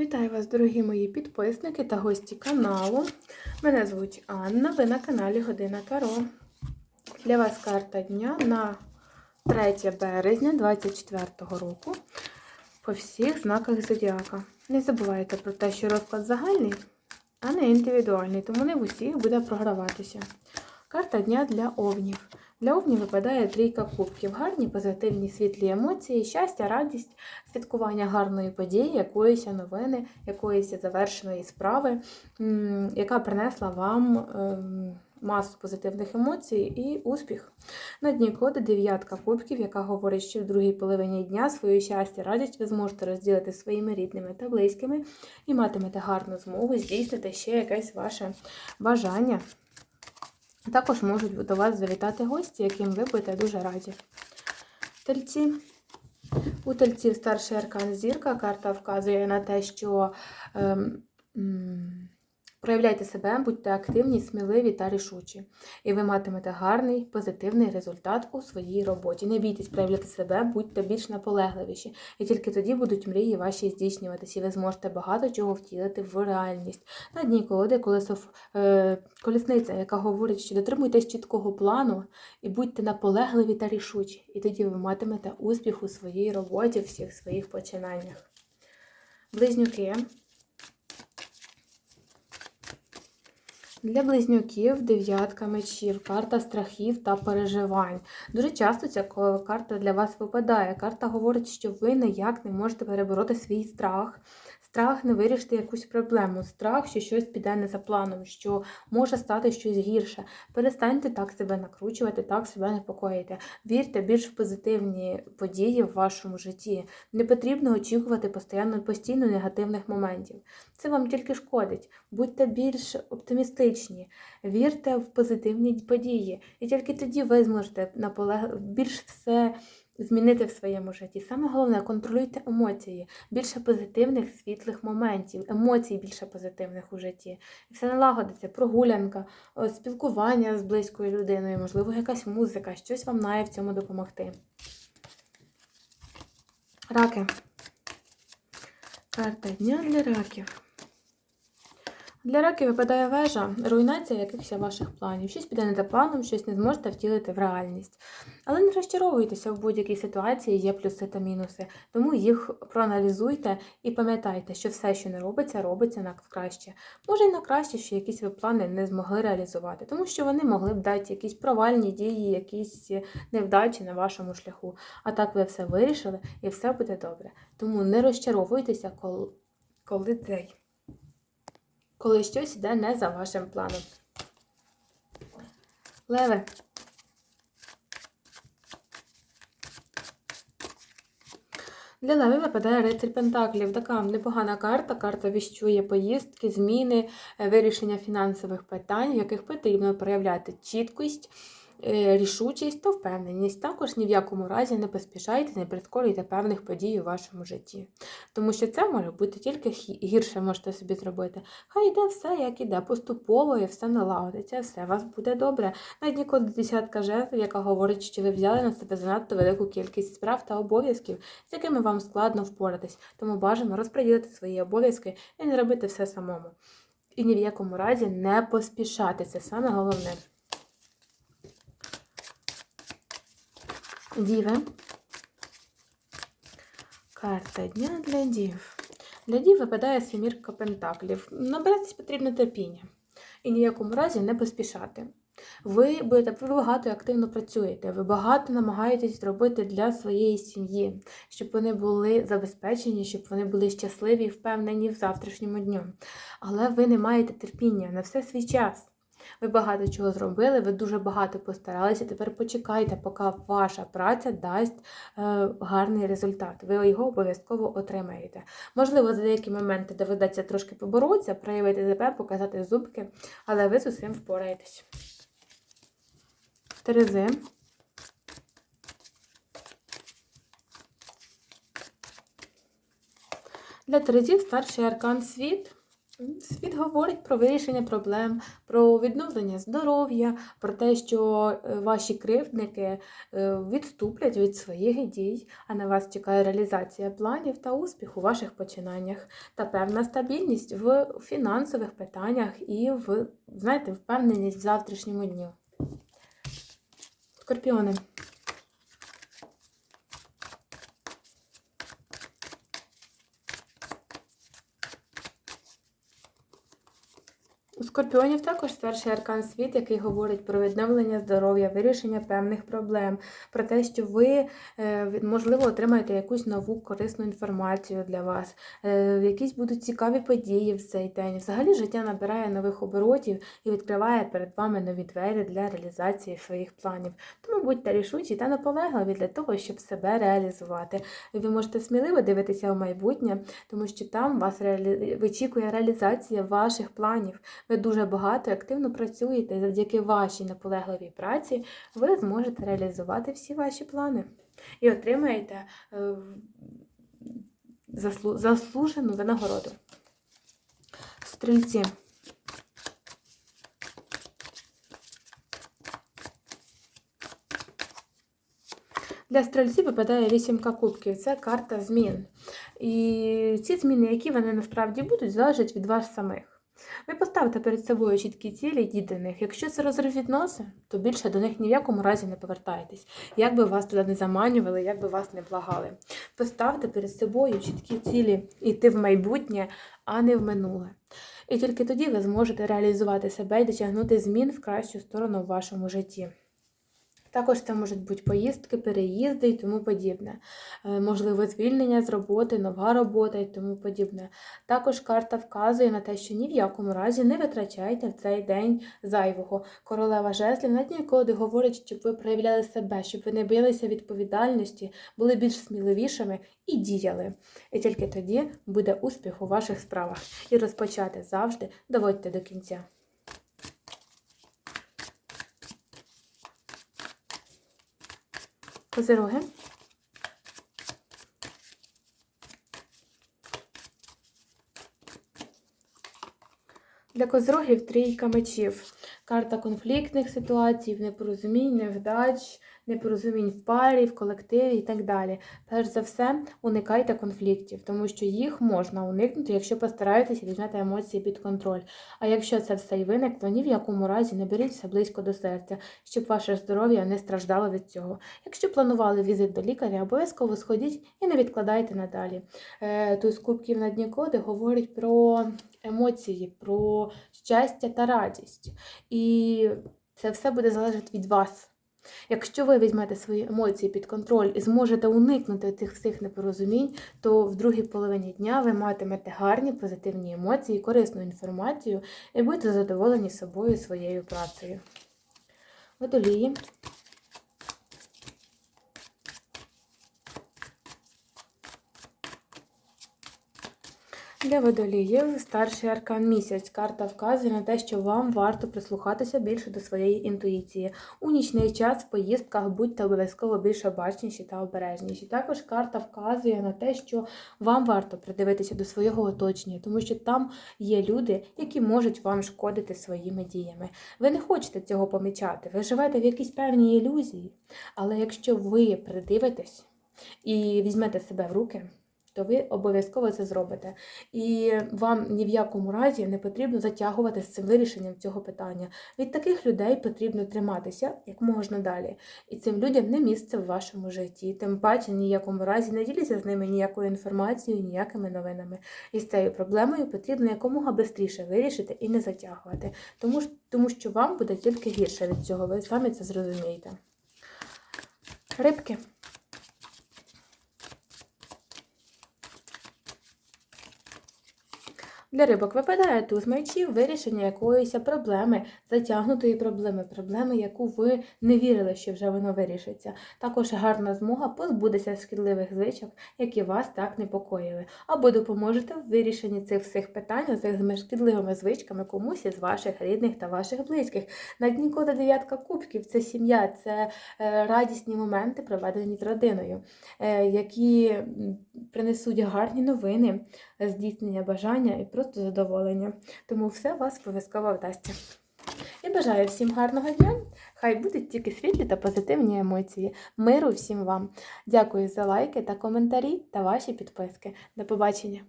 Вітаю вас, дорогі мої підписники та гості каналу. Мене звуть Анна, ви на каналі Година Таро. Для вас карта дня на 3 березня 2024 року по всіх знаках зодіака. Не забувайте про те, що розклад загальний, а не індивідуальний, тому не в усіх буде програватися. Карта дня для овнів. Для овнів випадає трійка кубків. Гарні, позитивні, світлі емоції, щастя, радість, святкування гарної події, якоїсь новини, якоїсь завершеної справи, яка принесла вам ем, масу позитивних емоцій і успіх. На дні коди дев'ятка кубків, яка говорить, що в другій половині дня своє щастя, радість ви зможете розділити своїми рідними та близькими і матимете гарну змогу здійснити ще якесь ваше бажання. Також можуть до вас завітати гості, яким ви будете дуже раді. Тельці. У тельців старший аркан зірка. Карта вказує на те, що ем, проявляйте себе, будьте активні, сміливі та рішучі. І ви матимете гарний, позитивний результат у своїй роботі. Не бійтесь проявляти себе, будьте більш наполегливіші. І тільки тоді будуть мрії ваші здійснюватися, і ви зможете багато чого втілити в реальність. На дні колоди колесо, е, колісниця, яка говорить, що дотримуйтесь чіткого плану і будьте наполегливі та рішучі. І тоді ви матимете успіх у своїй роботі, в всіх своїх починаннях. Близнюки. Для близнюків дев'ятка мечів, карта страхів та переживань. Дуже часто ця карта для вас випадає. Карта говорить, що ви ніяк не можете перебороти свій страх. Страх не вирішити якусь проблему, страх, що щось піде не за планом, що може стати щось гірше. Перестаньте так себе накручувати, так себе непокоїти. Вірте більш в позитивні події в вашому житті. Не потрібно очікувати постійно, постійно негативних моментів. Це вам тільки шкодить. Будьте більш оптимістичні, вірте в позитивні події. І тільки тоді ви зможете наполег... більш все змінити в своєму житті. Саме головне, контролюйте емоції, більше позитивних, світлих моментів, емоцій більше позитивних у житті. І все налагодиться, прогулянка, спілкування з близькою людиною, можливо, якась музика, щось вам має в цьому допомогти. Раки. Карта дня для раків. Для раків випадає вежа, руйнація якихось ваших планів. Щось піде не за планом, щось не зможете втілити в реальність. Але не розчаровуйтеся в будь-якій ситуації, є плюси та мінуси. Тому їх проаналізуйте і пам'ятайте, що все, що не робиться, робиться на краще. Може й на краще, що якісь ви плани не змогли реалізувати, тому що вони могли б дати якісь провальні дії, якісь невдачі на вашому шляху. А так ви все вирішили і все буде добре. Тому не розчаровуйтеся, коли цей коли щось йде не за вашим планом. Леве. Для Леви випадає рицарь Пентаклів. Така непогана карта. Карта віщує поїздки, зміни, е, вирішення фінансових питань, в яких потрібно проявляти чіткість, рішучість та впевненість. Також ні в якому разі не поспішайте, не прискорюйте певних подій у вашому житті. Тому що це може бути тільки гірше можете собі зробити. Хай йде все, як іде, поступово і все налагодиться, все у вас буде добре. На дні код десятка жезлів, яка говорить, що ви взяли на себе занадто велику кількість справ та обов'язків, з якими вам складно впоратись. Тому бажано розподілити свої обов'язки і не робити все самому. І ні в якому разі не поспішати. Це саме головне. Діви. Карта дня для дів. Для дів випадає семірка пентаклів. Набиратись потрібно терпіння. І ні в якому разі не поспішати. Ви будете ви багато активно працюєте, ви багато намагаєтесь зробити для своєї сім'ї, щоб вони були забезпечені, щоб вони були щасливі і впевнені в завтрашньому дню. Але ви не маєте терпіння на все свій час. Ви багато чого зробили, ви дуже багато постаралися. Тепер почекайте, поки ваша праця дасть е, гарний результат. Ви його обов'язково отримаєте. Можливо, за деякі моменти доведеться трошки поборотися, проявити себе, показати зубки, але ви з усім впораєтесь. Терези. Для Терезів старший аркан світ. Світ говорить про вирішення проблем, про відновлення здоров'я, про те, що е, ваші кривдники е, відступлять від своїх дій, а на вас чекає реалізація планів та успіх у ваших починаннях, та певна стабільність в фінансових питаннях і в, знаєте, впевненість в завтрашньому дню. Скорпіони. Скорпіонів також старший аркан світ, який говорить про відновлення здоров'я, вирішення певних проблем, про те, що ви, е, можливо, отримаєте якусь нову корисну інформацію для вас, е, якісь будуть цікаві події в цей день. Взагалі життя набирає нових оборотів і відкриває перед вами нові двері для реалізації своїх планів. Тому будьте рішучі та наполегливі для того, щоб себе реалізувати. Ви можете сміливо дивитися в майбутнє, тому що там вас реалі... вичікує реалізація ваших планів. Ви дуже багато і активно працюєте, і завдяки вашій наполегливій праці ви зможете реалізувати всі ваші плани і отримаєте е, заслужену винагороду. Стрільці. Для стрільців випадає вісімка кубків. Це карта змін. І ці зміни, які вони насправді будуть, залежать від вас самих. Ви поставте перед собою чіткі цілі, йдіть до них. Якщо це розрив відносин, то більше до них ні в якому разі не повертайтесь. Як би вас туди не заманювали, як би вас не благали. Поставте перед собою чіткі цілі йти в майбутнє, а не в минуле. І тільки тоді ви зможете реалізувати себе і досягнути змін в кращу сторону в вашому житті. Також це можуть бути поїздки, переїзди і тому подібне. Е, Можливо, звільнення з роботи, нова робота і тому подібне. Також карта вказує на те, що ні в якому разі не витрачайте в цей день зайвого. Королева жезлів на дні коди говорить, щоб ви проявляли себе, щоб ви не боялися відповідальності, були більш сміливішими і діяли. І тільки тоді буде успіх у ваших справах. І розпочати завжди доводьте до кінця. Козироги. Для козирогів трійка мечів. Карта конфліктних ситуацій, непорозумінь, невдач, непорозумінь в парі, в колективі і так далі. Перш за все, уникайте конфліктів, тому що їх можна уникнути, якщо постараєтеся візьмете емоції під контроль. А якщо це все й виникло, ні в якому разі не беріть все близько до серця, щоб ваше здоров'я не страждало від цього. Якщо планували візит до лікаря, обов'язково сходіть і не відкладайте надалі. Е, Туз кубків на дні коди говорить про емоції, про щастя та радість. І це все буде залежати від вас. Якщо ви візьмете свої емоції під контроль і зможете уникнути цих всіх непорозумінь, то в другій половині дня ви матимете гарні позитивні емоції, корисну інформацію і будете задоволені собою і своєю працею. Водолії. Для водоліїв старший аркан місяць. Карта вказує на те, що вам варто прислухатися більше до своєї інтуїції. У нічний час в поїздках будьте обов'язково більш обачніші та обережніші. Також карта вказує на те, що вам варто придивитися до свого оточення, тому що там є люди, які можуть вам шкодити своїми діями. Ви не хочете цього помічати, ви живете в якійсь певній ілюзії. Але якщо ви придивитесь і візьмете себе в руки, то ви обов'язково це зробите. І вам ні в якому разі не потрібно затягувати з цим вирішенням цього питання. Від таких людей потрібно триматися як можна далі. І цим людям не місце в вашому житті. Тим паче ні в якому разі не діліться з ними ніякою інформацією, ніякими новинами. І з цією проблемою потрібно якомога швидше вирішити і не затягувати. Тому, тому що вам буде тільки гірше від цього. Ви самі це зрозумієте. Рибки. Для рибок випадає туз мечів вирішення якоїсь проблеми, затягнутої проблеми, проблеми, яку ви не вірили, що вже воно вирішиться. Також гарна змога позбутися шкідливих звичок, які вас так непокоїли, або допоможете в вирішенні цих всіх питань з шкідливими звичками комусь із ваших рідних та ваших близьких. На дні кода дев'ятка кубків це сім'я, це е, радісні моменти, проведені з родиною, е, які принесуть гарні новини, здійснення бажання і просто задоволення. Тому все вас обов'язково вдасться. І бажаю всім гарного дня. Хай будуть тільки світлі та позитивні емоції. Миру всім вам. Дякую за лайки та коментарі та ваші підписки. До побачення!